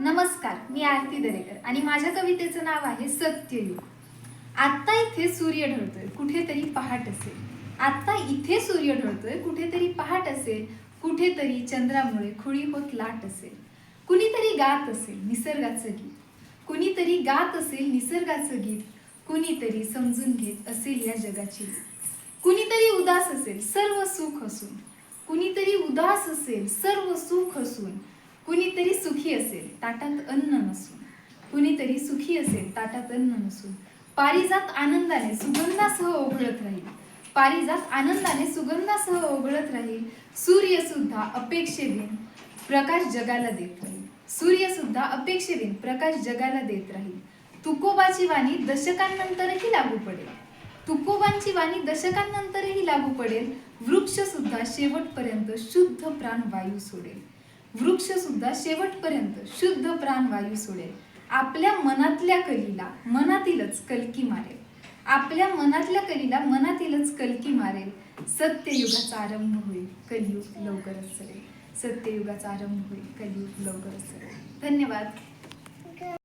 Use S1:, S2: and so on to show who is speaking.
S1: नमस्कार मी आरती दरेकर आणि माझ्या कवितेचं नाव आहे सत्ययुग. आत्ता इथे सूर्य ढळतोय कुठेतरी पहाट असेल. आत्ता इथे सूर्य ढळतोय कुठेतरी पहाट असेल. कुठेतरी चंद्रामुळे खुळी होत लाट असेल. कुणीतरी गात असेल निसर्गाचं गीत. कुणीतरी गात असेल निसर्गाचं गीत. कुणीतरी समजून घेत असेल या जगाची कुणीतरी उदास असेल सर्व सुख असून. कुणीतरी उदास असेल सर्व सुख असून. कुणीतरी सुखी असेल ताटात अन्न नसून. कुणीतरी सुखी असेल ताटात अन्न नसून. पारिजात आनंदाने सुगंधासह ओघळत राहील. पारिजात आनंदाने सुगंधासह ओघळत राहील. सूर्य सुद्धा अपेक्षेविन प्रकाश जगाला देत राहील. सूर्य सुद्धा अपेक्षेविन प्रकाश जगाला देत राहील. तुकोबाची वाणी दशकांनंतरही लागू पडेल. तुकोबांची वाणी दशकांनंतरही लागू पडेल. वृक्ष सुद्धा शेवटपर्यंत शुद्ध प्राण वायू सोडेल. वृक्ष सुद्धा शेवटपर्यंत शुद्ध प्राणवायू सोडेल. आपल्या मनातल्या कलीला मनातीलच कलकी मारेल. आपल्या मनातल्या कलीला मनातीलच कलकी मारेल. सत्ययुगाचा आरंभ होईल कलियुग लवकरच सरेल. सत्ययुगाचा आरंभ होईल कलियुग लवकरच सरेल. धन्यवाद.